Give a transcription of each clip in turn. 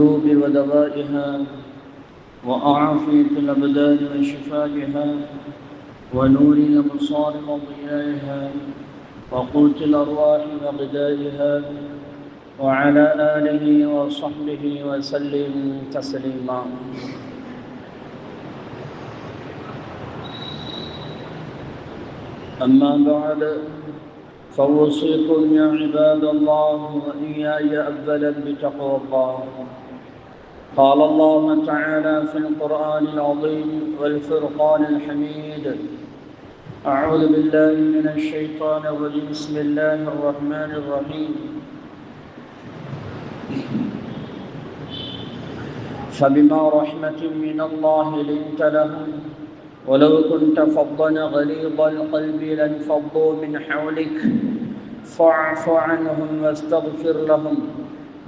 القلوب ودوائها وأعافية الأبدان وشفائها ونور الأبصار وضيائها وقوت الأرواح وغذائها وعلى آله وصحبه وسلم تسليما. أما بعد فأوصيكم يا عباد الله وإياي أولا بتقوى الله. قال الله تعالى في القرآن العظيم والفرقان الحميد. أعوذ بالله من الشيطان الرجيم. بسم الله الرحمن الرحيم. فبما رحمة من الله لنت لهم ولو كنت فظا غليظ القلب لانفضوا من حولك. فاعف عنهم واستغفر لهم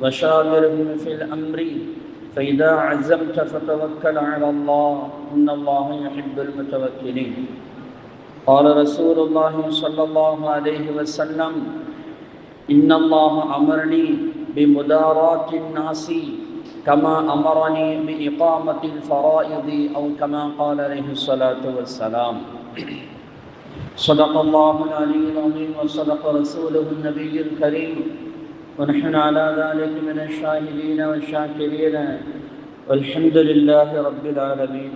وشاورهم في الأمر. فإذا عزمت فتوكل على الله. إن الله يحب المتوكلين. قال رسول الله صلى الله عليه وسلم إن الله أمرني بمداراة الناس كما أمرني بإقامة الفرائض أو كما قال عليه الصلاة والسلام. صدق الله العلي العظيم وصدق رسوله النبي الكريم. ونحن على ذلك من الشاهدين والشاكرين والحمد لله رب العالمين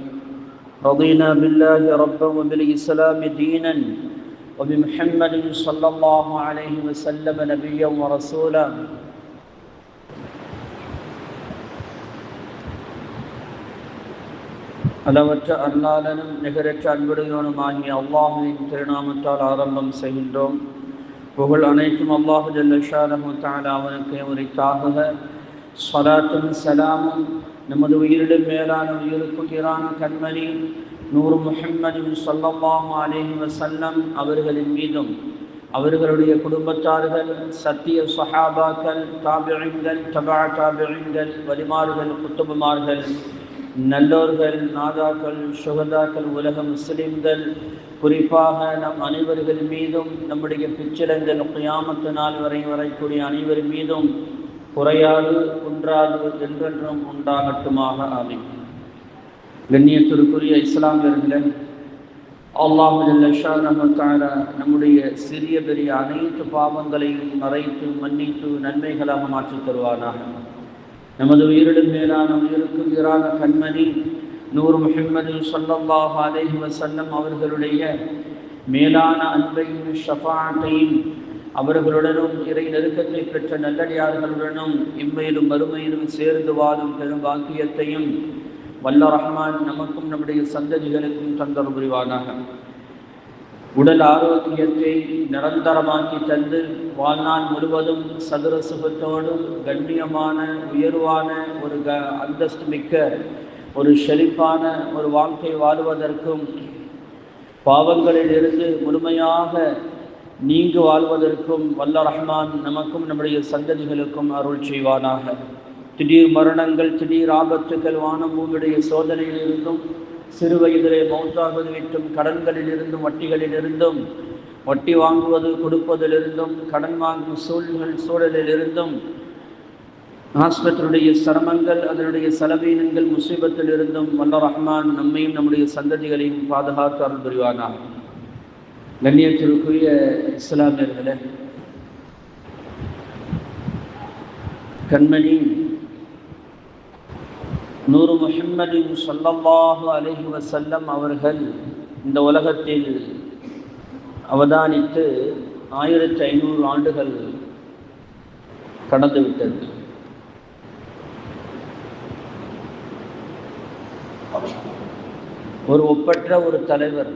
رضينا بالله ربا وبالإسلام دينا وبمحمد صلى الله عليه وسلم نبيا ورسولا அளவற்ற அருளாளனும் நிகரற்ற அன்புடையோனுமாகிய அல்லாஹுவின் திருநாமத்தால் ஆரம்பம் செய்கின்றோம் புகழ் அனைத்தும் அல்லாஹு ஜல்லஷானஹு தாலா அவனுக்கு உரைத்தாக சலாத்தும் சலாமும் நமது உயிரிடம் மேலான உயிருக்குயிரான கண்மணி நூறு முஹம்மதின் சொல்லல்லாஹு அலேஹி வசல்லம் அவர்களின் மீதும் அவர்களுடைய குடும்பத்தார்கள் சத்திய சஹாபாக்கள் தாபிழிங்கள் தபா தாபிழிங்கள் வலிமார்கள் குத்துபுமார்கள் நல்லோர்கள் நாதாக்கள் சுகதாக்கள் உலக முஸ்லிம்கள் குறிப்பாக நம் அனைவர்கள் மீதும் நம்முடைய பிச்சிலங்கள் கியாமத்து நாள் வரை வரக்கூடிய அனைவர் மீதும் குறையாது குன்றாது என்றென்றும் உண்டாகட்டுமாக ஆமை கண்ணியத்திற்குரிய இஸ்லாமியர்களே அல்லாஹால நம்முடைய சிறிய பெரிய அனைத்து பாவங்களையும் மறைத்து மன்னித்து நன்மைகளாக மாற்றித் தருவானாக. நமது உயிரிடும் மேலான உயிருக்கு உயிரான கண்மணி நூறு முஹம்மது சொல்லல்லாஹ் அலேஹி வசல்லம் அவர்களுடைய மேலான அன்பையும் ஷஃபாட்டையும் அவர்களுடனும் இறை நெருக்கத்தை பெற்ற நல்லடியார்களுடனும் இம்மையிலும் மறுமையிலும் சேர்ந்து வாழும் பெரும் பாக்கியத்தையும் வல்ல ரஹ்மான் நமக்கும் நம்முடைய சந்ததிகளுக்கும் தந்தர் புரிவானாக உடல் ஆரோக்கியத்தை நிரந்தரமாக்கி தந்து வாழ்நாள் முழுவதும் சதுர சுகத்தோடும் கண்ணியமான உயர்வான ஒரு க அந்தஸ்து மிக்க ஒரு செழிப்பான ஒரு வாழ்க்கை வாழ்வதற்கும் பாவங்களிலிருந்து முழுமையாக நீங்கு வாழ்வதற்கும் வல்ல ரஹ்மான் நமக்கும் நம்முடைய சந்ததிகளுக்கும் அருள் செய்வானாக. திடீர் மரணங்கள் திடீர் ஆபத்துக்கள் வானம் உங்களுடைய சோதனையிலிருந்தும் சிறு வயதிலே மௌத்தாகுவது விட்டும் கடன்களில் இருந்தும் வட்டி வாங்குவது கொடுப்பதிலிருந்தும் கடன் வாங்கும் சூழ்நிலை சூழலில் இருந்தும் ஆஸ்பத்திரியுடைய சிரமங்கள் அதனுடைய செலவீனங்கள் முசீபத்தில் இருந்தும் வல்ல ரஹ்மான் நம்மையும் நம்முடைய சந்ததிகளையும் பாதுகாத்து அருள் புரிவானாக. கண்ணியத்திற்குரிய இஸ்லாமியர்களே கண்மணி நூறு முஹம்மதின் சொல்லல்லாஹு அலஹி வசல்லம் அவர்கள் இந்த உலகத்தில் அவதானித்து ஆயிரத்தி ஐநூறு ஆண்டுகள் கடந்துவிட்டது ஒரு ஒப்பற்ற ஒரு தலைவர்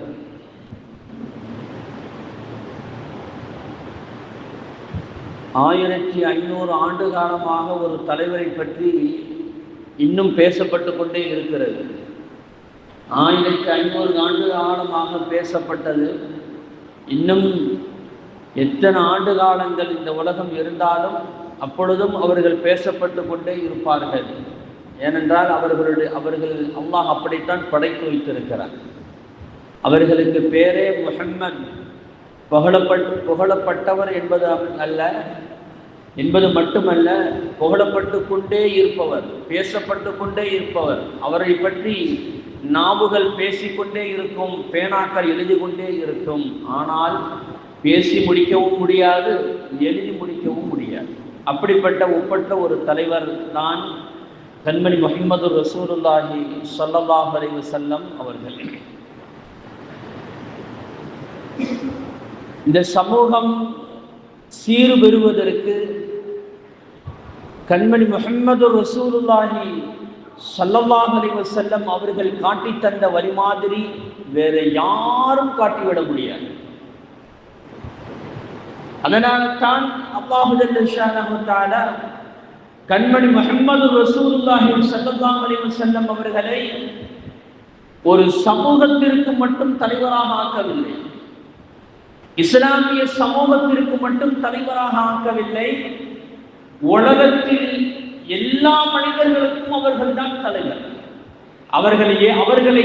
ஆயிரத்தி ஐநூறு ஆண்டு காலமாக ஒரு தலைவரை பற்றி இன்னும் பேசப்பட்டு கொண்டே இருக்கிறது. ஆயிரத்தி ஐநூறு ஆண்டு காலமாக பேசப்பட்டது. இன்னும் எத்தனை ஆண்டு காலங்கள் இந்த உலகம் இருந்தாலும் அப்பொழுதும் அவர்கள் பேசப்பட்டு கொண்டே இருப்பார்கள். ஏனென்றால் அவர்களுடைய அவர்கள் அல்லாஹ் அப்படித்தான் படைத்து வைத்திருக்கிறார். அவர்களுக்கு பேரே முஹம்மத் புகழப்பட் புகழப்பட்டவர் என்பது அல்ல. என்பது மட்டுமல்ல புகழப்பட்டு கொண்டே இருப்பவர் பேசப்பட்டு கொண்டே இருப்பவர் அவரை பற்றி நாவுகள் பேசிக்கொண்டே இருக்கும் பேனாக்கள் எழுதி கொண்டே இருக்கும். ஆனால் பேசி முடிக்கவும் முடியாது எழுதி முடிக்கவும் முடியாது. அப்படிப்பட்ட ஒப்பற்ற ஒரு தலைவர் தான் கண்மணி முகமது ரசூலுல்லாஹி சொல்லல்லாஹ் அலைவு செல்லம் அவர்கள். இந்த சமூகம் சீறு பெறுவதற்கு கண்மணி முகமது ரசூலுல்லாஹி ஸல்லல்லாஹு அலைஹி அவர்கள் காட்டி தந்த வழிமாதிரி வேற யாரும் காட்டிவிட முடியாது. அதனால தான் அல்லாஹு கண்மணி முகமது ரசூலுல்லாஹி ஸல்லல்லாஹு அலைஹி அவர்களை ஒரு சமூகத்திற்கு மட்டும் தலைவராக ஆக்கவில்லை. இஸ்லாமிய சமூகத்திற்கு மட்டும் தலைவராக ஆக்கவில்லை. உலகத்தில் எல்லா மனிதர்களுக்கும் அவர்கள் தான் தலைவர். அவர்களையே அவர்களை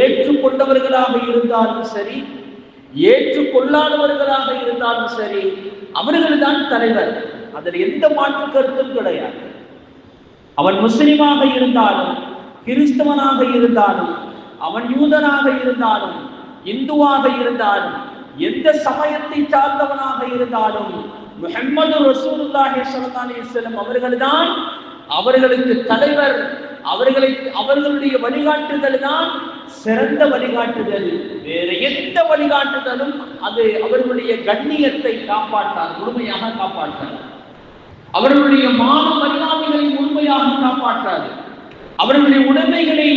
ஏற்றுக்கொண்டவர்களாக இருந்தாலும் சரி ஏற்றுக்கொள்ளாதவர்களாக இருந்தாலும் சரி அவர்கள்தான் தலைவர். அதில் எந்த மாற்று கருத்தும் கிடையாது. அவன் முஸ்லிமாக இருந்தாலும் கிறிஸ்தவனாக இருந்தாலும் அவன் யூதனாக இருந்தாலும் இந்துவாக இருந்தாலும் எந்த சமயத்தை சார்ந்தவனாக இருந்தாலும் முஹம்மது ரசூலுல்லாஹி ஸல்லல்லாஹு அலைஹி அவர்கள்தான் அவர்களுக்கு தலைவர் அவர்களை அவர்களுடைய வழிகாட்டுதல் தான் சிறந்த வழிகாட்டுதல். வேற எந்த வழிகாட்டுதலும் அது அவர்களுடைய கண்ணியத்தை காப்பாற்றார் முழுமையாக காப்பாற்றார் அவர்களுடைய மான மரியாதைகளை முழுமையாக காப்பாற்றாது. அவர்களுடைய உடைமைகளை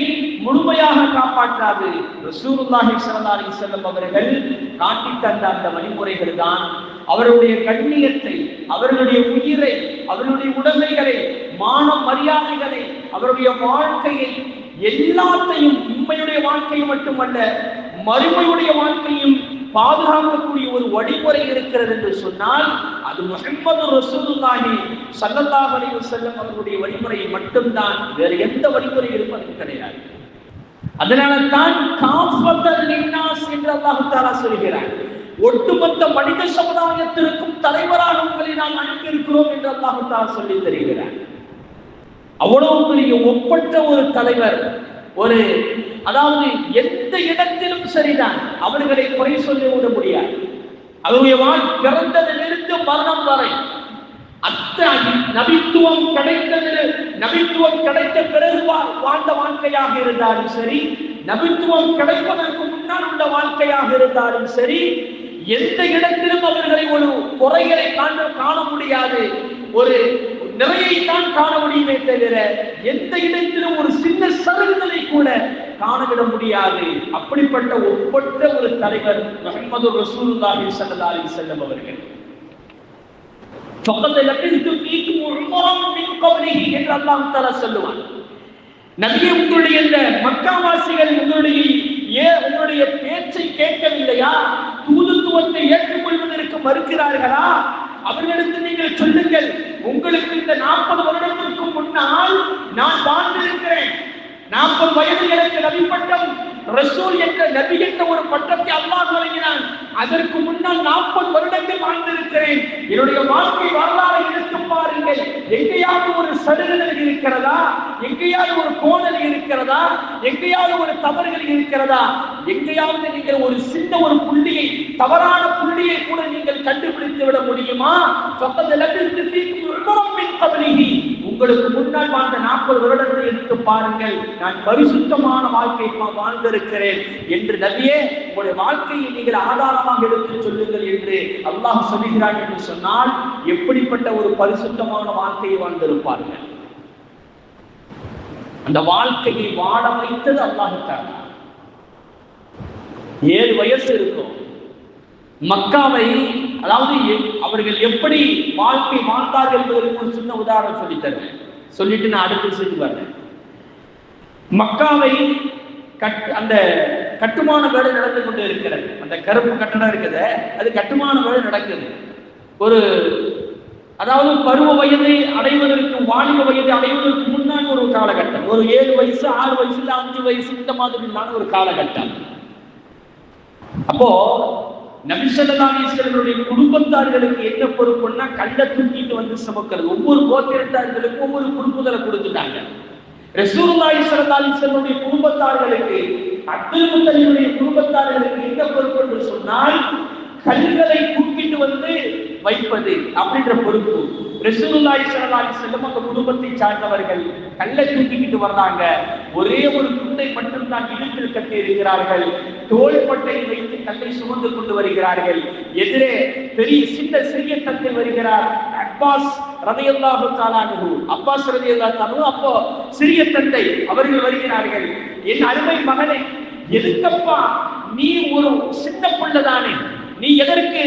முழுமையாக காப்பாற்றாது. ரசூருல்லாஹி ஸல்லல்லாஹு அலைஹி வஸல்லம் அவர்கள் காட்டி தந்த அந்த வழிமுறைகள் தான் அவர்களுடைய கண்ணியத்தை அவர்களுடைய உயிரை அவர்களுடைய உடைமைகளை மான மரியாதைகளை அவருடைய வாழ்க்கையை எல்லாத்தையும் உண்மையுடைய வாழ்க்கையை மட்டுமல்ல மறுமையுடைய வாழ்க்கையும் பாதுகாக்கக்கூடிய ஒரு வழிமுறை இருக்கிறது என்று சொன்னால் அது முகமது ரசூலுல்லாஹி ஸல்லல்லாஹு அலைஹி வஸல்லம் அவர்களுடைய வழிமுறை மட்டும்தான். வேறு எந்த வழிமுறை இருப்பது கிடையாது. அதனால தான் காஃபத்தல் லின்னாஸ் என்று அல்லாஹ் தஆலா சொல்கிறார். ஒட்டுமொத்த மனித சமுதாயத்திற்கும் தலைவராக உங்களை நாம் அனுப்பியிருக்கிறோம் என்று அல்லாஹ் தஆலா சொல்லி தருகிறார். அவ்வளவு பெரிய ஒப்பற்ற ஒரு தலைவர் ஒரு அதாவது எந்த இடத்திலும் சரிதான். அவர்களை குறை சொல்லி விட முடியாது. அவருடைய வாழ் பிறந்ததிலிருந்து மரணம் வரை அத்தனை நபித்துவம் கிடைத்தது நபித்துவம் கிடைத்த பிறகு வாழ்ந்த வாழ்க்கையாக இருந்தாலும் சரி நபித்துவம் கிடைப்பதற்கு முன்னால் உள்ள வாழ்க்கையாக இருந்தாலும் சரி எந்த இடத்திலும் அவர்களை ஒரு குறைகளை காண காண முடியாது. ஒரு நிறையைத்தான் காண முடியுமே தவிர எந்த இடத்திலும் ஒரு சின்ன சருகுதலை கூட காணவிட முடியாது அப்படிப்பட்ட ஒப்பற்ற ஒரு தலைவர் முகமது ரசூலுல்லாஹி ஸல்லல்லாஹு அலைஹி வஸல்லம் அவர்கள் فقد لبثت فيكم عمرا من قبله என்று அல்லாஹ் தஆலா சொல்லுவான் நபியே உங்களுடைய இந்த மக்காவாசிகள் உங்களுடைய ஏ உங்களுடைய பேச்சை கேட்கவில்லையா தூதுத்துவத்தை ஏற்றுக்கொள்வதற்கு மறுக்கிறார்களா அவர்களுக்கு நீங்கள் சொல்லுங்கள் உங்களுக்கு இந்த நாற்பது வருடத்திற்கு முன்னால் நான் வாழ்ந்திருக்கிறேன். நாற்பது வயது எனக்கு நபி ரசூல் என்ற நபி என்ற ஒரு பட்டத்தை அல்லாஹ் வழங்கினான். அதற்கு முன்னால் நாற்பது வருடங்கள் வாழ்ந்திருக்கிறேன். என்னுடைய வாழ்க்கை வரலாறு எடுத்து பாருங்கள். எங்கேயாவது ஒரு சடுகுதல் இருக்கிறதா? எங்கேயாவது ஒரு கோணல் இருக்கிறதா? எங்கேயாவது ஒரு தவறுகள் இருக்கிறதா? எங்கேயாவது நீங்கள் ஒரு சின்ன ஒரு புள்ளியை தவறான புள்ளியை கூட நீங்கள் கண்டுபிடித்து விட முடியுமா சொப்பது உங்களுக்கு முன்னால் வாழ்ந்த நாற்பது வருடத்தை எடுத்து பாருங்கள். நான் பரிசுத்தமான வாழ்க்கை வாழ்ந்திருக்கிறேன் என்று நபியே உங்களுடைய வாழ்க்கையை நீங்கள் ஆதாரமாக எடுத்து சொல்லுங்கள் என்று அல்லாஹ் சொல்லுகிறான் என்று சொன்னால் எப்படிப்பட்ட ஒரு பரிசுத்தமான வாழ்க்கையை வாழ்ந்திருப்பார்கள்? அந்த வாழ்க்கையை வாழ வைத்தது அல்லாஹுத்தான் ஏழு வயசு இருக்கும். மக்காவை அதாவது எ- அவர்கள் எப்படி வாழ்க்கை வாழ்ந்தார்கள் என்பதற்கு ஒரு சின்ன உதாரணம் சொல்லித்தரேன். சொல்லிட்டு நான் அடுத்து செய்து வரேன். மக்காவை கட் அந்த கட்டுமான வேலை நடந்து கொண்டு இருக்கிறது. அந்த கருப்பு கட்டடம் இருக்குது. அது கட்டுமான வேலை நடக்குது. ஒரு அதாவது பருவ வயதை அடைவதற்கு வாலிப வயதை அடைவதற்கு முன்னாடி ஒரு காலகட்டம். ஒரு ஏழு வயசு ஆறு வயசு இல்ல அஞ்சு வயசு இந்த மாதிரியான ஒரு காலகட்டம். அப்போ நபிசல்லாசர்களுடைய குடும்பத்தார்களுக்கு என்ன பொறுப்புன்னா கண்ட தூக்கிட்டு வந்து சுமக்கிறது. ஒவ்வொரு கோத்திரத்தார்களுக்கும் ஒவ்வொரு குடும்பங்களை கொடுத்துட்டாங்க. ரசூலுல்லாஹி குடும்பத்தார்களுக்கு அப்துல் முத்தலியுடைய குடும்பத்தார்களுக்கு என்ன பொறுப்பு என்று சொன்னால் கல்களை தூக்கிட்டு வந்து வைப்பது அப்படின்ற பொறுப்பு. ரசூலுல்லாஹி ஸல்லல்லாஹு அலைஹி வஸல்லம் அந்த குடும்பத்தை சார்ந்தவர்கள் கல்லை தூக்கிக்கிட்டு வர்றாங்க. ஒரே ஒரு துண்டை மட்டும்தான் தான் கட்டி இருக்கிறார்கள். தோள்பட்டை வைத்து கல்லை சுமந்து கொண்டு வருகிறார்கள். எதிரே பெரிய சின்ன சிறிய தந்தை வருகிறார். அப்பாஸ் ரதையல்லாஹு தாலானு அப்பாஸ் ரதையல்லாஹு தாலு அப்போ சிறிய தந்தை அவர்கள் வருகிறார்கள். என் அருமை மகனே எதுக்கப்பா? நீ ஒரு சின்ன பிள்ளைதானே. நீ எதற்கு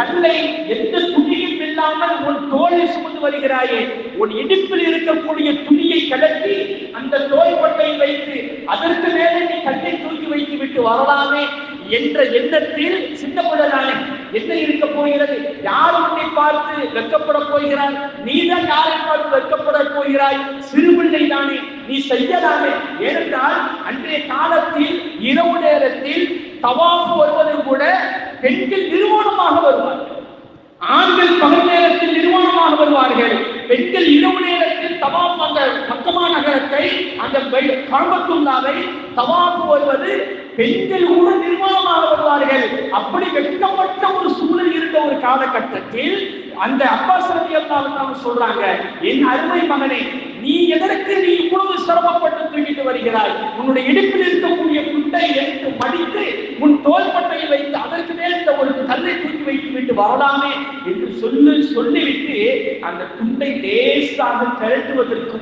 கல்லை எந்த துணியும் இல்லாமல் உன் தோளில் சுமந்து வருகிறாயே உன் இடுப்பில் இருக்கக்கூடிய துணியை கலட்டி அந்த தோல் தோள்பட்டை வைத்து அதற்கு மேலே நீ கல்லை தூக்கி வைத்து விட்டு வரலாமே என்ற எண்ணத்தில் சின்ன என்ன இருக்க போகிறது? யார் உன்னை பார்த்து வெக்கப்பட போகிறாய் நீதான் யாரை பார்த்து வெக்கப்பட போகிறாய்? சிறுபிள்ளை தானே நீ செய்யலாமே. ஏனென்றால் அன்றைய காலத்தில் இரவு நேரத்தில் தவாஃப் வருவது கூட பெண்கள் நிறுவனமாக வருவார்கள். ஆண்கள் பகல் நேரத்தில் நிர்வாணமாக வருவார்கள். பெண்கள் இரவு நேரத்தில் தவாப் அந்த மக்கமா நகரத்தை அந்த காம்பத்துள்ளாவை தவாப்பு வருவது பெண்கள் கூட நிர்வாணமாக வருவார்கள் அப்படி வெட்கப்பட்ட ஒரு சூழல் இருந்த ஒரு காலகட்டத்தில் அந்த அப்பாஸ் ரவி அல்லாவுக்காக சொல்றாங்க என் அருமை மகனே நீ எதற்கு நீ இவ்வளவு சிரமப்பட்டு தூக்கிட்டு வருகிறாய்? உன்னுடைய இடுப்பில் இருக்கக்கூடிய குட்டை எடுத்து மடித்து உன் தோள்பட்டையை வைத்து அதற்கு மேல் இந்த ஒரு கல்லை தூக்கி வைத்து விட்டு வரலாமே என்று சொல்லி சொல்லிவிட்டு அந்த குண்டை லேசாக கழட்டுவதற்கு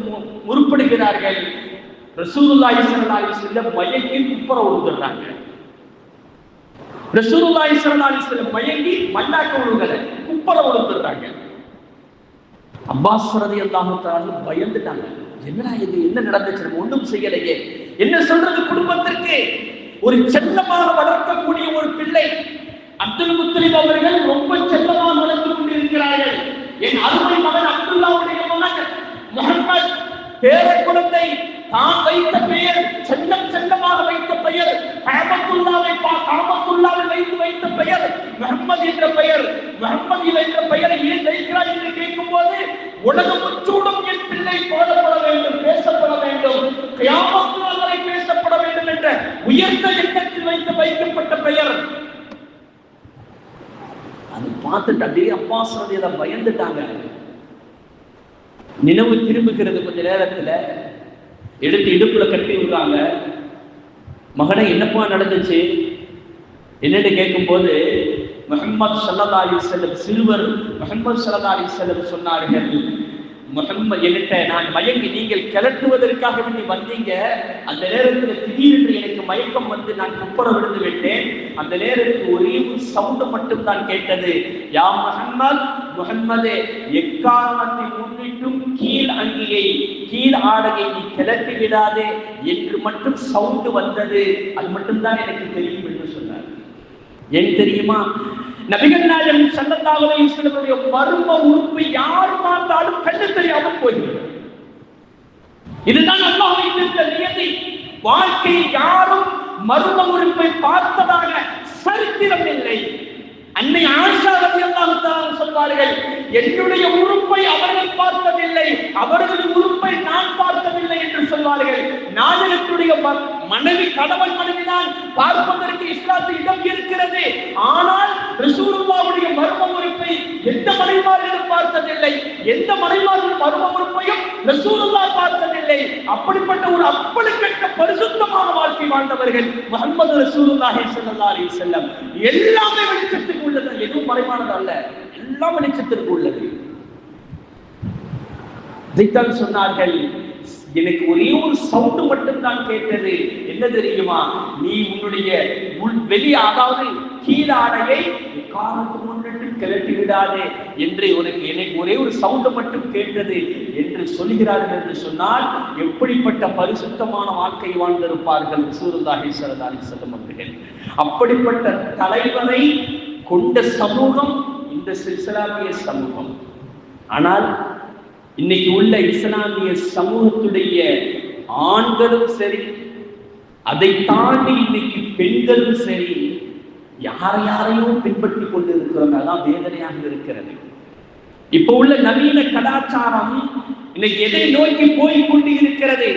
முற்படுகிறார்கள் ரசூலுல்லாஹி ஸல்லல்லாஹு அலைஹி வஸல்லம் மயங்கி குப்புற விழுந்துடுறாங்க ரசூலுல்லாஹி ஸல்லல்லாஹு அலைஹி வஸல்லம் மயங்கி மல்லாக்க விழுகல குப்புற விழுந்துடுறாங்க அப்பாஸ் ரலியல்லாஹு தஆலா பயந்துட்டாங்க. என்னடா இது என்ன நடந்துச்சு நம்ம ஒண்ணும் செய்யலையே. என்ன சொல்றது குடும்பத்திற்கு? ஒரு செல்லமாக வளர்க்கக்கூடிய ஒரு பிள்ளை அப்துல் முத்தலிப் அவர்கள் ரொம்ப செல்லமாக வளர்த்து கொண்டிருக்கிறார்கள். என் அருமை மகன் அப்துல்லாவுடைய மகன் முகமது பேர குழந்தை தான் வைத்த பெயர் செல்லம் செல்லமாக வைத்த பெயர் காபத்துல்லாவை பா வைத்து வைத்த பெயர் முகமது என்ற பெயர் முகமது என்ற பெயரை ஏன் வைக்கிறாய் என்று கேட்கும் போது உலகம் முச்சூடும் என் பிள்ளை போடப்பட வேண்டும் பேசப்பட வேண்டும் கியாமத்துல் வரை பேசப்பட வேண்டும் என்ற உயர்ந்த எண்ணத்தில் வைத்து வைக்கப்பட்ட பெயர். அது பார்த்துட்டு அப்படியே அப்பா சொல்றதை பயந்துட்டாங்க. நினைவு திரும்புகிறது கொஞ்ச நேரத்துல எடுத்து இடுப்புல கட்டி விடுறாங்க. மகனை என்னப்பா நடந்துச்சு? என்னன்னு கேட்கும்போது முகமது சல்லா அலி செல்லம் சிறுவர் முகமது சல்லா அலி செல்லம் சொன்னார்கள் முஹம்மது என்கிட்ட நான் மயங்கி நீங்கள் கிளட்டுவதற்காக வேண்டி வந்தீங்க. அந்த நேரத்தில் திடீரென்று எனக்கு மயக்கம் வந்து நான் குப்புற விழுந்து விட்டேன். அந்த நேரத்தில் ஒரே ஒரு சவுண்டு மட்டும் தான் கேட்டது. யா முஹம்மத் முகம்மதே எக்காரணத்தை முன்னிட்டும் கீழ் அங்கியை கீழ் ஆடையை நீ கிளட்டி விடாதே என்று மட்டும் சவுண்டு வந்தது. அது மட்டும்தான் எனக்கு தெரியும் என்று சொன்னார். ஏன் தெரியுமா? நபிகள் நாயகம் ஸல்லல்லாஹு அலைஹி மர்ம உறுப்பை யார் பார்த்தாலும் கண்டு தெரியாமல் போகிறது இதுதான் அல்லாஹ் வைத்திருந்த நியதி. வாழ்க்கையில் யாரும் மர்ம உறுப்பை பார்த்ததாக சரித்திரம் இல்லை. அன்னை ஆயிஷா ரலியல்லாஹு தஆலா சொல்வார்கள் என்னுடைய உறுப்பை அவர்கள் பார்த்ததில்லை அவர்களின் உறுப்பை நான் பார்த்ததில்லை என்று சொல்வார்கள். நாயகத்துடைய மனைவி கணவன் மனைவிதான் பார்ப்பதற்கு இஸ்லாத்தில் இடம் இருக்கிறது. ஆனால் ரசூலுல்லாவுடைய மர்ம உறுப்பை எந்த மனைவார்களும் பார்த்ததில்லை? எந்த மனைவார்கள் மர்ம உறுப்பையும் ரசூலுல்லா பார்த்ததில்லை. அப்படிப்பட்ட ஒரு அப்படிப்பட்ட பரிசுத்தமான வாழ்க்கை வாழ்ந்தவர்கள் முகமது ரசூலுல்லாஹி ஸல்லல்லாஹு அலைஹி வஸல்லம். எல்லாமே வெளிச்சத்துக்கு உள்ளது. எதுவும் மறைவானது அல்ல. எல்லாம் வெளிச்சத்திற்கு உள்ளது. இதைத்தான் சொன்னார்கள். எனக்கு ஒரே ஒரு சவுண்டு மட்டும்தான் கேட்டது. என்ன தெரியுமா? நீ உன்னுடைய உள் வெளி அதாவது கீழாடையை காலத்து முன்னிட்டு கிளட்டி விடாதே என்று உனக்கு எனக்கு ஒரே ஒரு சவுண்டு மட்டும் கேட்டது என்று சொல்கிறார்கள் என்று சொன்னால் எப்படிப்பட்ட பரிசுத்தமான வாழ்க்கை வாழ்ந்திருப்பார்கள் சூருல்லாஹி சரதாரி செல்லும் அவர்கள். அப்படிப்பட்ட தலைவரை கொண்ட சமூகம் இந்த சில்சிலாமிய சமூகம். ஆனால் இன்னைக்கு உள்ள இஸ்லாமிய சமூகத்துடைய ஆண்களும் சரி அதை தாண்டி இன்னைக்கு பெண்களும் சரி யார் யாரையும் பின்பற்றி கொண்டு இருக்கிறவங்க அதான் வேதனையாக இருக்கிறது. இப்ப உள்ள நவீன கலாச்சாரம் இன்னைக்கு எதை நோக்கி போய் கொண்டு இருக்கிறது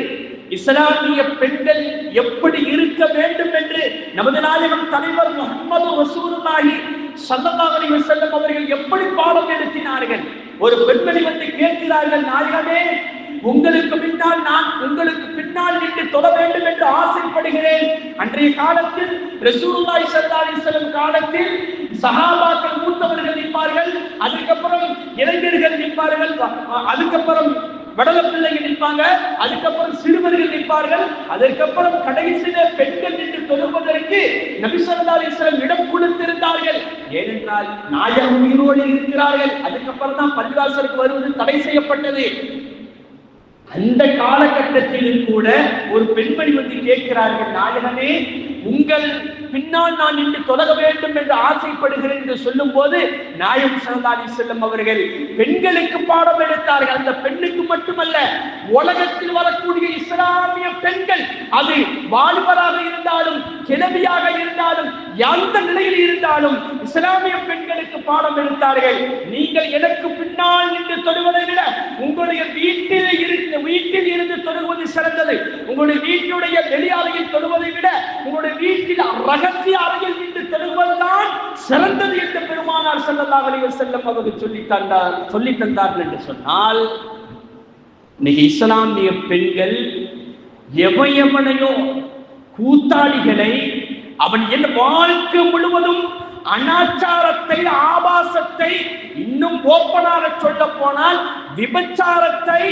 இஸ்லாமிய பெண்கள் எப்படி இருக்க வேண்டும் என்று நமது நாயகம் தலைவர் முகமது ரசூலுல்லாஹி ஸல்லல்லாஹு அலைஹி வஸல்லம் அவர்கள் எப்படி பாடம் எடுத்தினார்கள்? ஒரு பெண்மணி வந்து கேட்கிறார்கள் நாயகமே உங்களுக்கு பின்னால் நான் உங்களுக்கு பின்னால் நின்று தொட வேண்டும் என்று ஆசைப்படுகிறேன். அன்றைய காலத்தில் ரசூலுல்லாஹி ஸல்லல்லாஹு அலைஹி வஸல்லம் காலத்தில் சஹாபாக்கள் மூத்தவர்கள் நிற்பார்கள் அதுக்கப்புறம் இளைஞர்கள் நிற்பார்கள் அதுக்கப்புறம் வடல பிள்ளைகள் நிற்பாங்க அதுக்கப்புறம் சிறுவர்கள் நிற்பார்கள் அதற்கப்புறம் கடைசியில பெண்கள் நின்று தொழுவதற்கு நபிசல்லா அலிஸ்லாம் இடம் கொடுத்திருந்தார்கள். ஏனென்றால் நாயகம் உயிரோடு இருக்கிறார்கள். அதுக்கப்புறம் தான் பள்ளிவாசலுக்கு வருவது தடை செய்யப்பட்டது. அந்த காலகட்டத்திலும் கூட ஒரு பெண்மணி வந்து கேட்கிறார்கள் நாயகனே உங்கள் பின்னால் நான் நின்று தொடர வேண்டும் என்று ஆசைப்படுகிறேன் என்று சொல்லும் போது நாயம் சரதாரி செல்லும் அவர்கள் பெண்களுக்கு பாடம் எடுத்தார்கள். அந்த பெண்ணுக்கு மட்டுமல்ல உலகத்தில் வரக்கூடிய இஸ்லாமிய பெண்கள் அது வாலிபராக இருந்தாலும் கிளவியாக இருந்தாலும் எந்த நிலையில் இருந்தாலும் இஸ்லாமிய பெண்களுக்கு பாடம் எடுத்தார்கள். நீங்கள் எனக்கு பின்னால் நின்று தொடுவதை விட உங்களுடைய வீட்டில் இருந்து வீட்டில் இருந்து தொடுவது சிறந்தது. உங்களுடைய வீட்டுடைய வெளியாலையில் தொடுவதை விட உங்களுடைய வீட்டில் ரகசிய அறையில் நின்று தொடுவதுதான் சிறந்தது என்று பெருமானார் செல்லல்லா வலிவர் வஸல்லம் அவர்கள் சொல்லி தந்தார் சொல்லி தந்தார்கள் என்று சொன்னால் இன்னைக்கு இஸ்லாமிய பெண்கள் எவன் எவனையோ கூத்தாளிகளை அவன் என் வாழ்க்கை முழுவதும் அனாச்சாரத்தை ஆபாசத்தை இன்னும் ஓப்பனாக சொல்ல போனால் விபச்சாரத்தை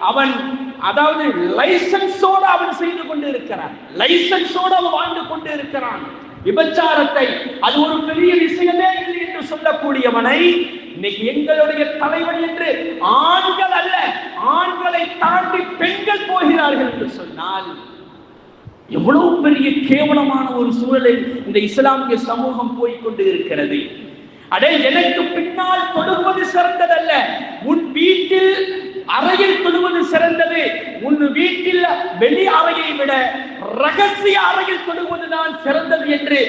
அவன் அதாவது லைசன்ஸோடு அவன் செய்து கொண்டு இருக்கிறான் லைசன்ஸோடு அவன் வாழ்ந்து கொண்டு இருக்கிறான் விபச்சாரத்தை அது ஒரு பெரிய விஷயமே இல்லை என்று சொல்லக்கூடியவனை இன்னைக்கு எங்களுடைய தலைவன் என்று ஆண்கள் அல்ல ஆண்களை தாண்டி பெண்கள் போகிறார்கள் என்று சொன்னால் எவ்வளவு பெரிய கேவலமான ஒரு சூழலில் இந்த இஸ்லாமிய சமூகம் போய்கொண்டு இருக்கிறது அடே எனக்கு பின்னால் தொடுவது சிறந்ததல்ல. உன் வீட்டில் அறையில் தொடுவது சிறந்தது. உன் வீட்டில் வெளி அறையை விட ரகசிய அறையில் தொடுவதுதான் சிறந்தது என்று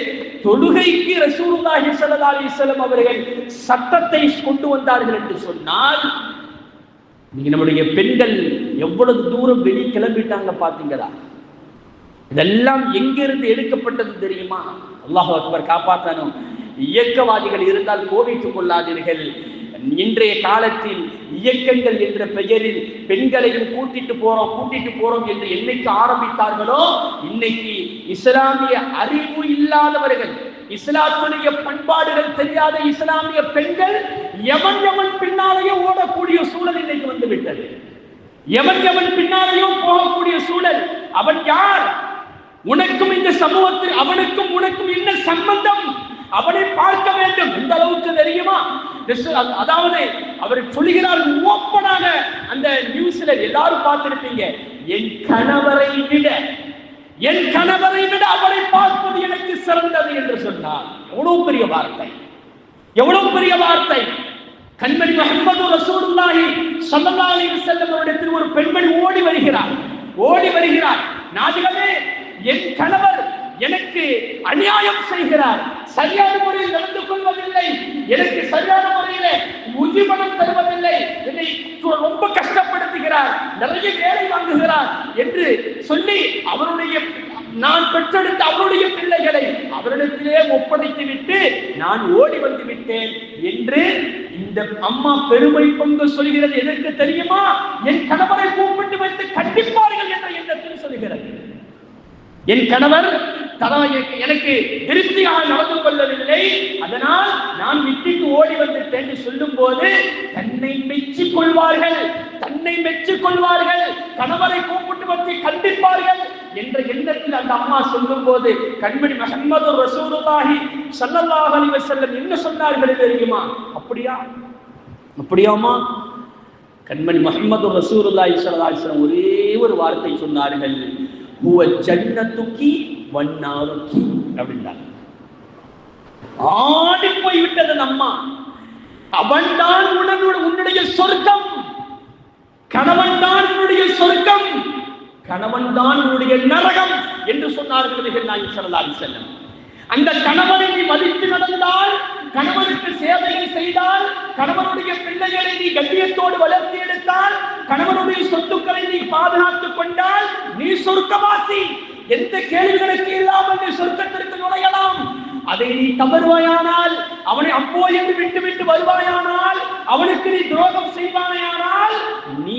தொழுகைக்கு ரசூலுல்லாஹி ஸல்லல்லாஹு அலைஹி வஸல்லம் அவர்கள் சட்டத்தை கொண்டு வந்தார்கள் என்று சொன்னால் நீங்க நம்முடைய பெண்கள் எவ்வளவு தூரம் வெளி கிளம்பிட்டாங்க பாத்தீங்களா? இதெல்லாம் எங்கிருந்து எடுக்கப்பட்டது தெரியுமா? அல்லாஹ் அக்பர் காப்பாற்றணும் இயக்கவாதிகள் இருந்தால் கோவித்துக் கொள்ளாதீர்கள். இன்றைய காலத்தில் இயக்கங்கள் என்ற பெயரில் பெண்களையும் கூட்டிட்டு போறோம் கூட்டிட்டு போறோம் என்று என்னைக்கு ஆரம்பித்தார்களோ இன்னைக்கு இஸ்லாமிய அறிவு இல்லாதவர்கள் இஸ்லாத்துடைய பண்பாடுகள் தெரியாத இஸ்லாமிய பெண்கள் எவன் எவன் பின்னாலேயே ஓடக்கூடிய சூழல் இன்னைக்கு வந்துவிட்டது. எவன் எவன் பின்னாலேயோ போகக்கூடிய சூழல் அவன் யார்? உனக்கும் இந்த சமூகத்தில் அவனுக்கும் உனக்கும் என்ன சம்பந்தம்? அவனை பார்க்க வேண்டும். எந்த அளவுக்கு தெரியுமா? அதாவது அவர் சொல்லுகிறார் ஓப்பனாக அந்த நியூஸ்ல எல்லாரும் பார்த்திருப்பீங்க. என் கணவரை விட என் கணவரை விட அவரை பார்ப்பது எனக்கு சிறந்தது என்று சொன்னார். எவ்வளவு பெரிய வார்த்தை. எவ்வளவு பெரிய வார்த்தை. கண்மணி முகமது ரசூலுல்லாஹி ஸல்லல்லாஹு அலைஹி வஸல்லம் அவரிடத்தில் ஒரு பெண்மணி ஓடி வருகிறார். ஓடி வருகிறார். நாதிகமே என் கணவர் எனக்கு அநியாயம் செய்கிறார். சரியான முறையில் நடந்து கொள்வதில்லை. எனக்கு சரியான முறையில உஜிபணம் தருவதில்லை. என்னை ரொம்ப கஷ்டப்படுத்துகிறார். நிறைய வேலை வாங்குகிறார் என்று சொல்லி அவருடைய நான் பெற்றெடுத்த அவருடைய பிள்ளைகளை அவரிடத்திலே ஒப்படைத்து விட்டு நான் ஓடி வந்து விட்டேன் என்று இந்த அம்மா பெருமை பங்கு சொல்கிறது. எதற்கு தெரியுமா? என் கணவரை கூப்பிட்டு வைத்து கண்டிப்பார்கள் என்ற எண்ணத்தில் சொல்கிறது. என் கணவர் எனக்கு திருப்தியாக நடந்து கொள்ளவில்லை. அதனால் நான் விட்டுக்கு ஓடி வந்துட்டேன் என்று சொல்லும் போது தன்னை மெச்சிக் கொள்வார்கள் தன்னை மெச்சிக் கொள்வார்கள் கணவரை கூப்பிட்டு வந்து கண்டிப்பார்கள் என்ற எண்ணத்தில் அந்த அம்மா சொல்லும் போது கண்மணி மஹம்மது ரசூலுல்லாஹி சல்லல்லாஹு அலைஹி வஸல்லம் என்ன சொன்னார்கள் தெரியுமா? அப்படியா அப்படியாமா கண்மணி முகமது ரசூலுல்லாஹி ஸல்லல்லாஹு அலைஹி வஸல்லம் ஒரே ஒரு வார்த்தை சொன்னார்கள். ஹுவ ஜன்னத்துக்கி வண்ணாருக்கி அப்படின்றாங்க. ஆடி போய் விட்டது அம்மா அவன்தான் உடனுடைய உன்னுடைய சொர்க்கம். கணவன் தான் உன்னுடைய சொர்க்கம். கணவன் தான் உன்னுடைய நரகம் என்று சொன்னார்கள் நாய் நாயகம் செல்லம் அந்த கணவனை நீ மதித்து நடந்தால் கணவனுக்கு சேவைகள் செய்தால் கணவனுடைய பிள்ளைகளை நீ கண்ணியத்தோடு வளர்த்தி எடுத்தால் கணவனுடைய சொத்துக்களை நீ பாதுகாத்துக் கொண்டால் நீ சொர்க்கவாசி. எந்த கேள்விகளுக்கு இல்லாமல் நீ சொர்க்கத்திற்கு நுழையலாம். அதை நீ தவறுவாயானால் அவனை அப்போ என்று விட்டு விட்டு வருவாயானால் அவனுக்கு நீ துரோகம் செய்வாயானால் நீ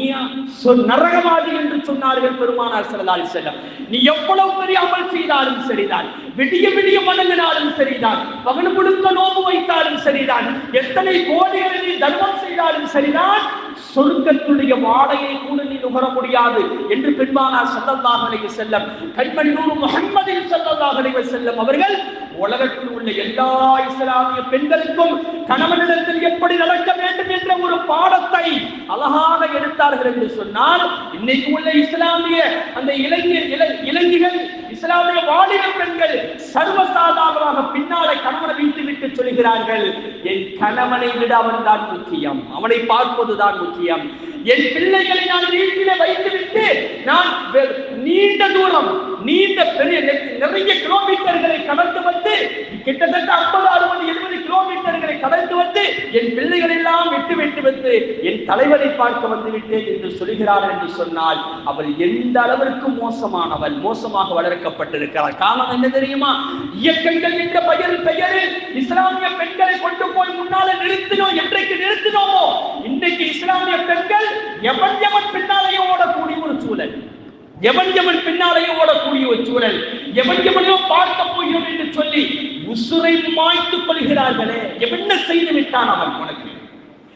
நரகவாதி என்று சொன்னார்கள் பெருமானார் ஸல்லல்லாஹு செல்லம் நீ எவ்வளவு பெரிய அமல் செய்தாலும் சரிதான். விடிய விடிய வணங்கினாலும் சரிதான். பகல் முழுக்க நோம்பு வைத்தாலும் சரிதான். எத்தனை கோடிகளை நீ தர்மம் செய்தாலும் சரிதான். சொர்க்கத்துடைய வாடையை கூட நீ நுகர முடியாது என்று பெண்மானா ஸல்லல்லாஹு அலைஹி வஸல்லம் கண்மணி நூறு முஹம்மதின் ஸல்லல்லாஹு அலைஹி அவர்கள் உலகத்தில் உள்ள எல்லா இஸ்லாமிய பெண்களுக்கும் கணவனிடத்தில் எப்படி நடக்க வேண்டும் என்ற ஒரு பாடத்தை அழகாக எடுத்தார்கள் என்று சொன்னால் இன்னைக்கு உள்ள இஸ்லாமிய அந்த இளைஞர் இள- இளைஞர்கள் இஸ்லாமிய வாலிப பெண்கள் சர்வசாதாரணமாக பின்னாலே கணவனை வீட்டு விட்டு சொல்கிறார்கள் என் கணவனை விட அவன் தான் முக்கியம். அவனை பார்ப்பதுதான் முக்கியம். என் பிள்ளைகளை நான் வீட்டில வைத்துவிட்டு நான் நீண்ட தூரம் நீண்ட பெரிய நிறைய கிலோமீட்டர்களை கடந்து என் பிள்ளைகள் எல்லாம் விட்டு விட்டு வந்து என் தலைவரை பார்க்க வந்துவிட்டேன் என்று சொல்கிறார் என்று சொன்னால் அவள் எந்த அளவிற்கு மோசமானவள் மோசமாக வளர்க்கப்பட்டிருக்கிறார் காரணம் என்ன தெரியுமா? இயக்கங்கள் என்ற பெயர் பெயரில் இஸ்லாமிய பெண்களை கொண்டு போய் முன்னால நிறுத்தினோம் என்றைக்கு நிறுத்தினோமோ இன்றைக்கு இஸ்லாமிய பெண்கள் எவன் எவன் பின்னாலேயே ஓடக்கூடிய ஒரு சூழல். எவன் எவன் பின்னாலேயே ஓடக்கூடிய ஒரு சூழல். எவன் எவனையோ பார்க்க போகிறோம் என்று சொல்லி உசுரை மாய்த்துக் கொள்கிறார்களே. என்ன செய்து விட்டான் அவன் உனக்கு?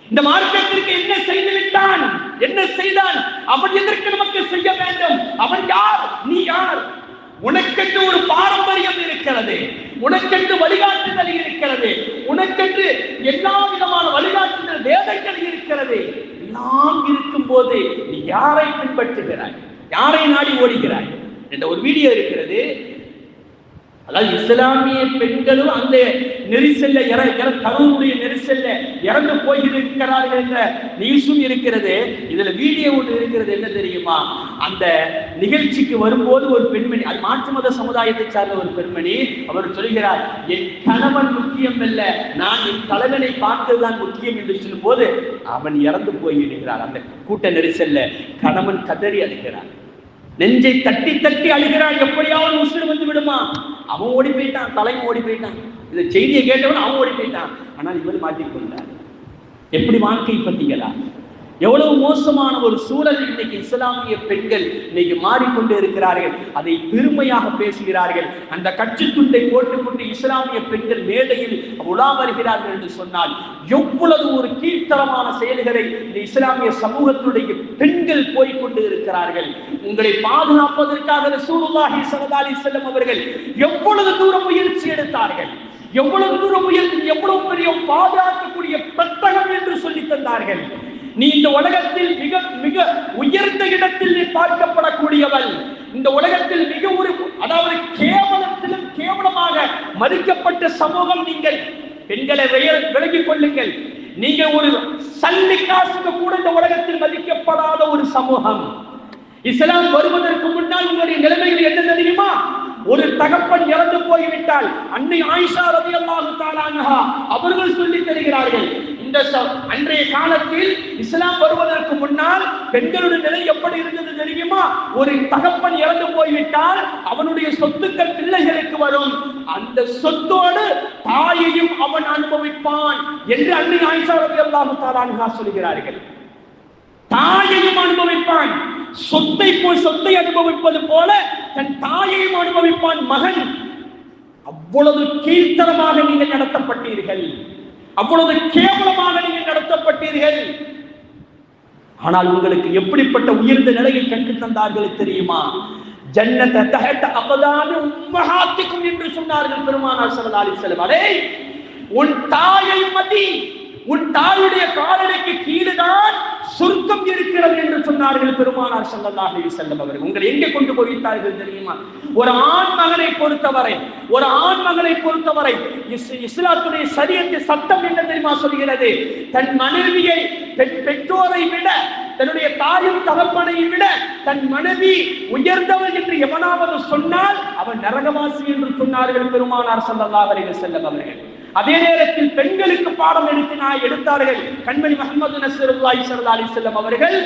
இந்த மார்க்கத்திற்கு என்ன செய்து விட்டான்? என்ன செய்தான்? அவன் எதற்கு நமக்கு செய்ய வேண்டும்? அவன் யார்? நீ யார்? உனக்கென்று ஒரு பாரம்பரியம் இருக்கிறது. உனக்கென்று வழிகாட்டுதல் இருக்கிறது. உனக்கென்று எல்லா விதமான வழிகாட்டுதல் வேதங்கள் இருக்கிறது. எல்லாம் இருக்கும் போது நீ யாரை பின்பற்றுகிறாய்? யாரை நாடி ஓடுகிறாய்? என்ற ஒரு வீடியோ இருக்கிறது. அதாவது இஸ்லாமிய பெண்களும் அந்த நெரிசல்ல இற தவறுடைய நெரிசல்ல இறந்து போயிருக்கிறார்கள் என்ற நியூஸும் இருக்கிறது. இதுல வீடியோ ஒன்று இருக்கிறது. என்ன தெரியுமா? அந்த நிகழ்ச்சிக்கு வரும்போது ஒரு பெண்மணி அது மாற்று மத சமுதாயத்தை சார்ந்த ஒரு பெண்மணி அவர் சொல்கிறார் என் கணவன் முக்கியம் அல்ல நான் என் தலைவனை பார்த்ததுதான் முக்கியம் என்று சொல்லும்போது அவன் இறந்து போயிருக்கிறார். அந்த கூட்ட நெரிசல்ல கணவன் கதறி அழுகிறார். நெஞ்சை தட்டி தட்டி அழுகிறார். எப்படியாவது முஸ்லிம் வந்து விடுமா? அவன் ஓடி போயிட்டான் தலைமை ஓடி போயிட்டான். இந்த செய்தியை கேட்டவன் அவன் ஓடி போயிட்டான். ஆனால் இவர் மாட்டிக்கொண்டார் எப்படி வாழ்க்கை பத்தீங்களா எவ்வளவு மோசமான ஒரு சூழல் இன்னைக்கு இஸ்லாமிய பெண்கள் இன்னைக்கு மாறிக்கொண்டு இருக்கிறார்கள். அதை பெருமையாக பேசுகிறார்கள். அந்த கட்சி துண்டை போட்டுக்கொண்டு இஸ்லாமிய பெண்கள் மேடையில் உலா வருகிறார்கள் என்று சொன்னால் எவ்வளவு ஒரு கீழ்த்தரமான செயல்களை இந்த இஸ்லாமிய சமூகத்துடைய பெண்கள் போய்க்கொண்டு இருக்கிறார்கள். உங்களை பாதுகாப்பதற்காக சூருல்லாஹி ஸல்லல்லாஹு அலைஹி அவர்கள் எவ்வளவு தூரம் முயற்சி எடுத்தார்கள்? எவ்வளவு தூரம் முயற்சி எவ்வளவு பெரிய பாதுகாக்கக்கூடிய பெத்தகம் என்று சொல்லி தந்தார்கள். நீ இந்த உலகத்தில் மிக மிக உயர்ந்த இடத்தில் நீ பார்க்கப்படக்கூடியவள். இந்த உலகத்தில் மிக ஒரு அதாவது கேவலத்திலும் கேவலமாக மதிக்கப்பட்ட சமூகம் நீங்கள். பெண்களை விலகிக் கொள்ளுங்கள். நீங்க ஒரு சல்லி காசுக்கு கூட இந்த உலகத்தில் மதிக்கப்படாத ஒரு சமூகம். இஸ்லாம் வருவதற்கு முன்னால் உங்களுடைய நிலைமைகள் என்ன தெரியுமா? ஒரு தகப்பன் இறந்து போய்விட்டால் அன்னை ஆயிஷா ரலியல்லாஹு தஆலா அவர்கள் சொல்லி தருகிறார்கள் இந்த அன்றைய காலத்தில் இஸ்லாம் வருவதற்கு முன்னால் பெண்களுடைய நிலை எப்படி இருந்தது தெரியுமா? ஒரு தகப்பன் இறந்து போய்விட்டால் அவனுடைய சொத்துக்கள் பிள்ளைகளுக்கு வரும். அந்த சொத்தோடு தாயையும் அவன் அனுபவிப்பான் என்று அன்னை ஆயிஷா ரவி அல்லாஹு அன்ஹா சொல்கிறார்கள். தாயையும் அனுபவிப்பான். சொத்தை போய் சொத்தை அனுபவிப்பது போல தன் தாயையும் அனுபவிப்பான் மகன். அவ்வளவு கீழ்த்தரமாக நீங்கள் நடத்தப்பட்டீர்கள். அவ்வளவு கேவலமாக நீங்கள் நடத்தப்பட்டீர்கள். ஆனால் உங்களுக்கு எப்படிப்பட்ட உயர்ந்த நிலையை கண்டு தந்தார்கள் தெரியுமா? ஜன்னத்தை தகட்ட அவதான உம்மகாத்திக்கும் என்று சொன்னார்கள் பெருமானார் ஸல்லல்லாஹு அலைஹி உன் தாயை மதி. உன் தாயுடைய காலடிக்கு கீழுதான் சொர்க்கம் இருக்கிறது என்று சொன்னார்கள் பெருமானார் ஸல்லல்லாஹு அலைஹி வஸல்லம் அவர்கள். உங்களை எங்கே கொண்டு போய்விட்டார்கள் தெரியுமா? ஒரு ஆண் மகனை பொறுத்தவரை ஒரு ஆண் மகனை பொறுத்தவரை இஸ்- இஸ்லாத்துடைய சரியத்தை சத்தம் என்ன தெரியுமா சொல்கிறது? தன் மனைவியை பெற்றோரை விட தன்னுடைய தாயும் தகப்பனை விட தன் மனைவி உயர்ந்தவள் என்று எவனாவது சொன்னால் அவன் நரகவாசி என்று சொன்னார்கள் பெருமானார் ஸல்லல்லாஹு அலைஹி அவர்கள். அதே நேரத்தில் பெண்களுக்கு பாடம் எடுத்து நான் எடுத்தார்கள். கண்மணி முகமது நசருல்லாஹி ஸல்லல்லாஹு அலைஹி அவர்கள்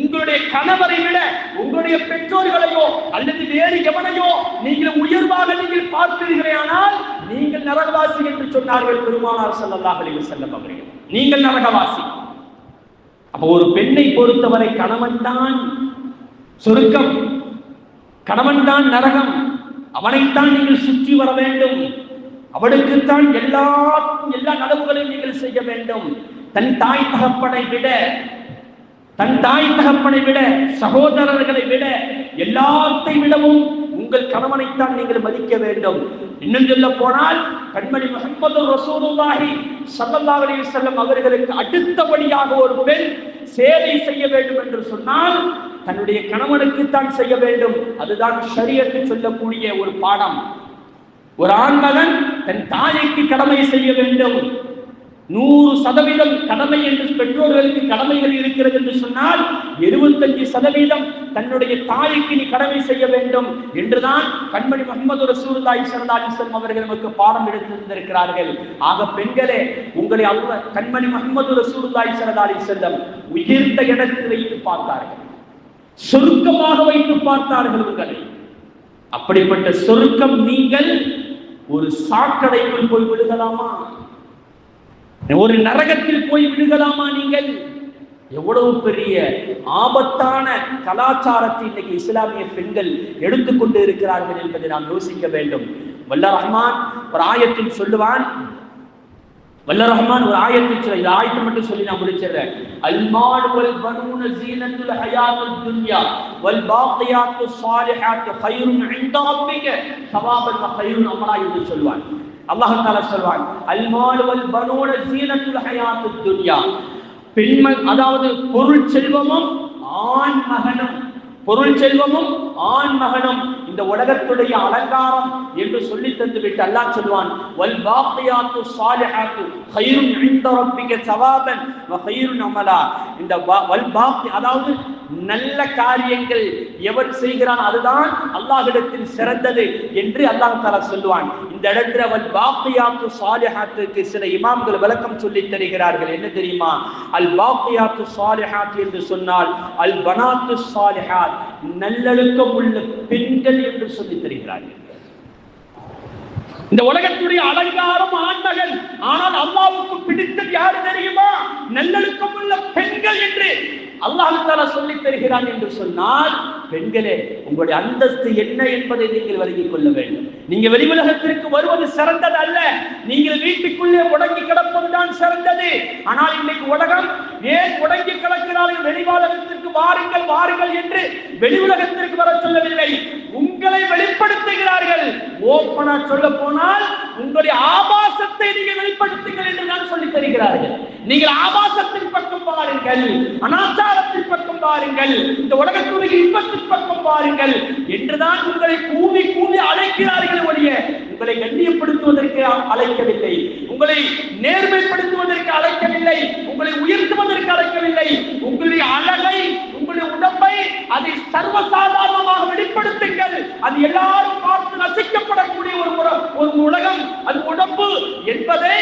உங்களுடைய கணவரை விட உங்களுடைய பெற்றோர்களையோ அல்லது வேறு எவனையோ நீங்கள் உயர்வாக நீங்கள் பார்த்தீர்களேயானால் நீங்கள் நரகவாசி என்று சொன்னார்கள் பெருமானார் ஸல்லல்லாஹு அலைஹி செல்லம் அவர்கள். நீங்கள் நரகவாசி. அப்போ ஒரு பெண்ணை பொறுத்தவரை கணவன் தான் சொருக்கம் கணவன் தான் நரகம் அவனைத்தான் நீங்கள் சுற்றி வர வேண்டும். அவளுக்குத்தான் எல்லா எல்லா நலவுகளையும் நீங்கள் செய்ய வேண்டும். தன் தாய் தகப்பனை விட தன் தாய் தகப்பனை விட சகோதரர்களை விட எல்லாத்தை விடவும் உங்கள் கணவனைத்தான் நீங்கள் மதிக்க வேண்டும். இன்னும் சொல்ல போனால் கண்மணி முகமது ரசூலுல்லாஹி சல்லல்லாஹு அலைஹி வஸல்லம் அவர்களுக்கு அடுத்தபடியாக ஒரு பெண் சேவை செய்ய வேண்டும் என்று சொன்னால் தன்னுடைய கணவனுக்கு தான் செய்ய வேண்டும். அதுதான் ஷரியத்து சொல்லக்கூடிய ஒரு பாடம். ஒரு ஆண்மகன் தன் தாய்க்கு கடமை செய்ய வேண்டும். நூறு சதவீதம் கடமை என்று பெற்றோர்களுக்கு கடமைகள் இருக்கிறது என்று சொன்னால் எழுபத்தஞ்சு சதவீதம் தன்னுடைய தாய்க்கு நீ கடமை செய்ய வேண்டும் என்றுதான் கண்மணி முகமது ரசூலுல்லாஹி ஸல்லல்லாஹு அலைஹி அவர்கள் நமக்கு பாடம் எடுத்திருந்திருக்கிறார்கள். ஆக பெண்களே உங்களை அல்ல கண்மணி முகமது ரசூலுல்லாஹி சரதாலி அலைஹி வஸல்லம் உயர்ந்த இடத்தில் வைத்து பார்த்தார்கள். சொருக்கமாக வைத்து பார்த்தார்கள் உங்களை அப்படிப்பட்ட சொருக்கம் நீங்கள் ஒரு சாக்கடைக்குள் போய் விடுகலாமா ஒரு நரகத்தில் போய் விடுகலாமா நீங்கள்? எவ்வளவு பெரிய ஆபத்தான கலாச்சாரத்தை இன்னைக்கு இஸ்லாமிய பெண்கள் எடுத்துக்கொண்டு இருக்கிறார்கள் என்பதை நாம் யோசிக்க வேண்டும். வல்ல ரஹ்மான் ஒரு ஆயத்தில் சொல்லுவான் வல்ல ரஹ்மான் ஒரு ஆயத்தை சொல்ல இது ஆயத்தை மட்டும் சொல்லி நான் முடிச்சிடுறேன். அல்மால் வல் பனூன ஜீனத்துல் ஹயாத்துல் துன்யா வல் பாக்கியாத்து சாலிஹாத்து கைருன் இன்த ரப்பிக. ஸவாபன் வ கைருன் அமலா என்று சொல்வான். அல்லாஹ் தஆலா சொல்வான் அல்மால் வல் பனூன ஜீனத்துல் ஹயாத்துல் துன்யா. பெண்ம அதாவது பொருள் செல்வமும் ஆண் மகனும் பொருள் செல்வமும் ஆண் மகனும். இந்த உலகத்துடைய அலங்காரம் என்று சொல்லி தந்து விட்டு அல்லாஹ் சொல்வான் வல் பாக்கியாத்து சாலிஹாத்து கைரும் இன்த ரப்பிக சவாபன் அமலா. இந்த வல் பாக்கி அதாவது நல்ல காரியங்கள் எவன் செய்கிறான் அதுதான் அல்லாஹிடத்தில் சிறந்தது என்று அல்லாஹ் தாலா சொல்லுவான். இந்த இடத்துல வல் பாக்கியாத்து சாலிஹாத்துக்கு சில இமாம்கள் விளக்கம் சொல்லி தருகிறார்கள். என்ன தெரியுமா? அல் பாக்கியாத்து சாலிஹாத் என்று சொன்னால் அல் பனாத்து சாலிஹாத் நல்லொழுக்கம் உள்ள பெண்கள் என்று சொல்லி தருகிறார்கள். இந்த உலகத்துடைய அலங்காரம் ஆண்மகள் ஆனால் அம்மாவுக்கு பிடித்தது யாரு தெரியுமா? நல்லொழுக்கம் உள்ள பெண்கள் என்று. அல்லாஹு தாலா சொல்லித் தருகிறான் என்று சொன்னால் பெண்களே உங்களுடைய அந்தஸ்து என்ன என்பதை நீங்கள் விலகிக் கொள்ள வேண்டும். நீங்க வெளி உலகத்திற்கு வருவது சிறந்தது அல்ல நீங்கள் வீட்டுக்குள்ளே முடங்கி கிடப்பதுதான் சிறந்தது. ஆனால் இன்னைக்கு உலகம் ஏன் முடங்கி கிடக்கிறார்கள்? வெளி உலகத்திற்கு வாருங்கள் வாருங்கள் என்று வெளி உலகத்திற்கு வர சொல்லவில்லை. உங்களை வெளிப்படுத்துகிறார்கள். ஓப்பனா சொல்ல போனால் உங்களுடைய ஆபாசத்தை நீங்கள் வெளிப்படுத்துங்கள் என்று நான் சொல்லி தருகிறார்கள். நீங்கள் ஆபாசத்தின் பக்கம் பாருங்கள் அனாச்சாரத்தின் பக்கம் பாருங்கள் இந்த உலகத்துடைய இன்பத்தின் பக்கம் பாருங்கள் என்றுதான் உங்களை கூவி கூவி அழைக்கிறார்கள். ஒழிய உங்களை கண்ணியப்படுத்துவதற்கு அழைக்கவில்லை. உங்களை நேர்மைப்படுத்துவதற்கு அழைக்கவில்லை. உங்களை உயர்த்துவதற்கு அழைக்கவில்லை. உங்களுடைய அழகை உங்களுடைய உடம்பை அதை சர்வசாதாரணமாக வெளிப்படுத்துங்கள். அது எல்லாரும் பார்த்து ரசிக்கப்படக்கூடிய ஒரு ஒரு உலகம். அது உடம்பு என்பதை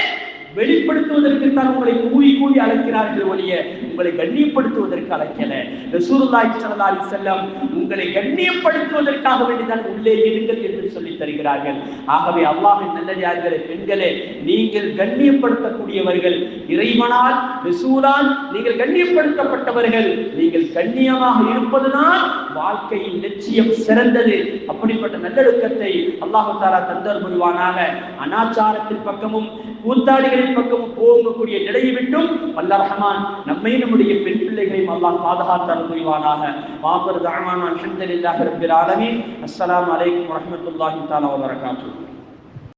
வெளிப்படுத்துவதற்கு தான் உங்களை கூறி கூறி அழைக்கிறார்கள் ஒழிய உங்களை கண்ணியப்படுத்துவதற்கு அழைக்கல. ரசூலுல்லாஹி ஸல்லல்லாஹு அலைஹி உங்களை கண்ணியப்படுத்துவதற்காக வேண்டிதான் உள்ளே இருங்கள் என்று சொல்லி தருகிறார்கள். ஆகவே அல்லாஹின் நல்லடியார்களே பெண்களே நீங்கள் கண்ணியப்படுத்தக்கூடியவர்கள் இறைவனால் ரிசூலால் நீங்கள் கண்ணியப்படுத்தப்பட்டவர்கள் நீங்கள் கண்ணியமாக இருப்பதுதான் வாழ்க்கையின் லட்சியம் சிறந்தது. அப்படிப்பட்ட நல்லொழுக்கத்தை அல்லாஹு தாரா தந்தர் புரிவானாக. அனாச்சாரத்தின் பக்கமும் கூத்தாடிகளின் பக்கமும் போகக்கூடிய நிலையை விட்டும் வல்ல ரஹமான் நம்மை நம்முடைய பெண் பிள்ளைகளையும் அல்லாஹ் பாதுகாத்தார் புரிவானாக. வாபர் தாமான் அல்ஹம்துலில்லாஹி ரப்பில் ஆலமீன். அஸ்ஸலாமு அலைக்கும் வரஹ்மத்துல்லாஹி தஆலா வபரகாத்துஹு